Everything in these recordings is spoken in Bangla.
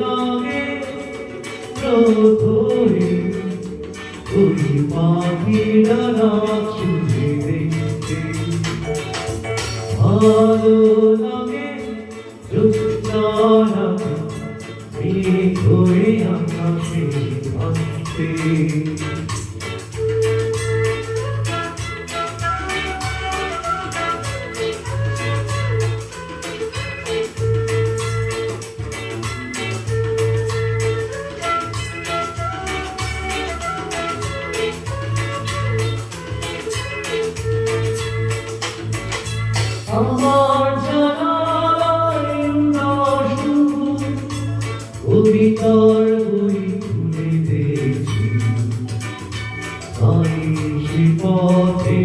লাগে প্রথমে ওই পাখিরা ছুঁয়ে দেখতে। ভালো লাগে জোৎস্নারা এই ঘরে আকাশে ভাসতে। আমার জানালায় উদাস কবিতার বই খুলে দেখছি তাই সে পথে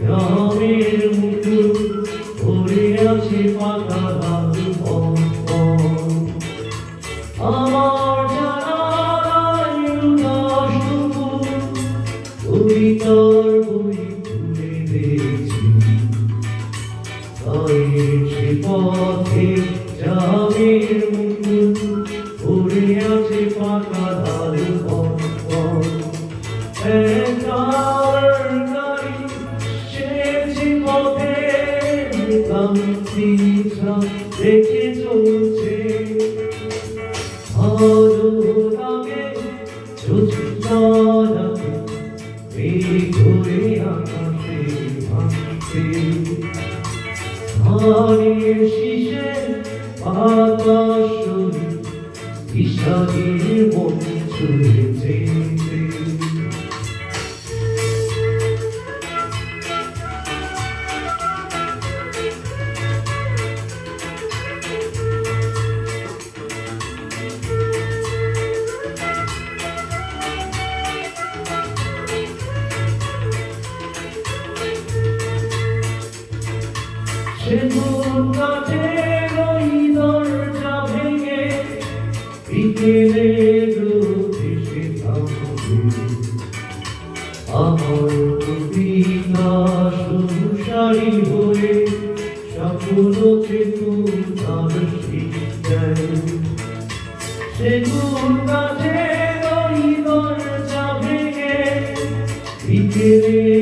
গ্রামের মুখে পড়ে আছে তাই সে পথে মুকুল উড়ে আছে পাকা ধার পথে দেখে চলছে। ভালো লাগে জোৎস্নারা ধানের শীষে বাতাস বিষাদের মন ছুঁয়ে আমার সংসারী হয়ে সকল চেতনার শিক্ষায় সেগুন কাঠের ওই দরজা ভেঙে বিকেলের